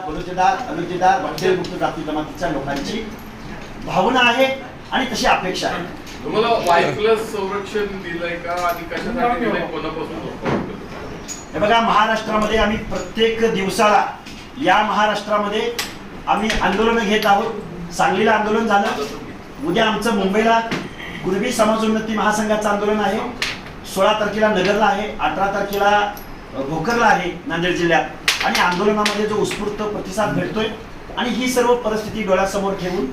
बलुतेदार अनुतेदार वंचित मुक्त जाती जमातीच्या लोकांची भावना आहे आणि तशी अपेक्षा आहे. तुम्हाला वाय प्लस संरक्षण दिलंय का? आणि कशासाठी दिलंय? कोणापासून हे बघा महाराष्ट्रामध्ये आम्ही प्रत्येक दिवसाला या महाराष्ट्रामध्ये आम्ही आंदोलनं घेत आहोत. सांगलीला आंदोलन झालं. उद्या आमचं मुंबईला गुरबी समाजोन्नती महासंघाचं आंदोलन आहे. सोळा तारखेला नगरला आहे अठरा तारखेला भोकरला आहे नांदेड जिल्ह्यात. आणि आंदोलनामध्ये जो उत्स्फूर्त प्रतिसाद भेटतोय आणि ही सर्व परिस्थिती डोळ्यासमोर ठेवून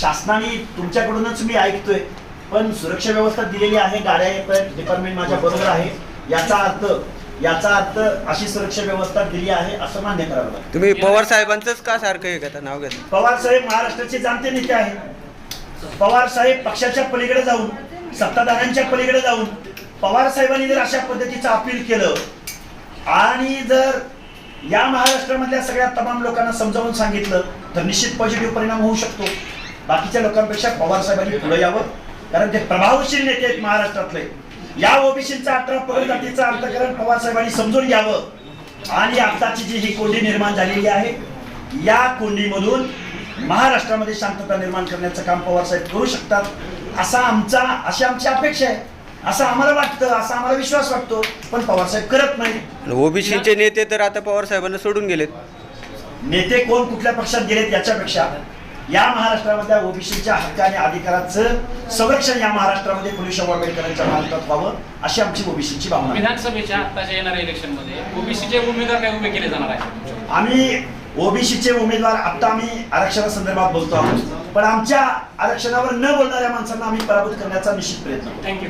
शासनाने तुमच्याकडूनच मी ऐकतोय पण सुरक्षा व्यवस्था दिलेली आहे गाड्या डिपार्टमेंट माझ्या बरोबर आहे याचा अर्थ याचा अर्थ अशी सुरक्षा व्यवस्था दिली आहे असं मान्य करावं लागतं. तुम्ही पवार साहेबांचंच का सारखं हे घेता नाव घेता? पवार साहेब महाराष्ट्राचे जाणते नेते आहेत. पवार साहेब पक्षाच्या पलीकडे जाऊन सत्ताधाऱ्यांच्या पलीकडे जाऊन पवार साहेबांनी जर अशा पद्धतीचं अपील केलं आणि जर या महाराष्ट्रामधल्या सगळ्या तमाम लोकांना समजावून सांगितलं तर निश्चित पॉझिटिव्ह परिणाम होऊ शकतो. बाकीच्या लोकांपेक्षा पवार साहेबांनी पुढे यावं. कारण ते प्रभावशील नेते आहेत महाराष्ट्रातले. या ओबीसीचा अठरा पगड जातीचं अंतकरण पवार साहेबांनी समजून घ्यावं. आणि आताची जी ही कोंडी निर्माण झालेली आहे या कोंडीमधून महाराष्ट्रामध्ये शांतता निर्माण करण्याचं काम पवार साहेब करू शकतात. असा आमचा अशी आमची अपेक्षा आहे. असं आम्हाला वाटतं असा आम्हाला विश्वास वाटतो पण पवार साहेब करत नाही. ओबीसीचे नेते तर आता पवार साहेबांना सोडून गेलेत. नेते कोण कुठल्या पक्षात गेलेत याच्यापेक्षा या महाराष्ट्रामधल्या ओबीसीच्या हक्क आणि अधिकाराचं संरक्षण या महाराष्ट्रामध्ये पोलीस आंबेडकरांच्या महाराष्ट्रात व्हावं अशी आमची ओबीसीची भावना आहे. विधानसभेच्या आत्ताच्या येणाऱ्या इलेक्शनमध्ये ओबीसीचे उमेदवार काय उभे केले जाणार आहे आम्ही ओबीसीचे उमेदवार आता आम्ही आरक्षणासंदर्भात बोलतो आहोत. पण आमच्या आरक्षणावर न बोलणाऱ्या माणसांना आम्ही पराभूत करण्याचा निश्चित प्रयत्न थँक्यू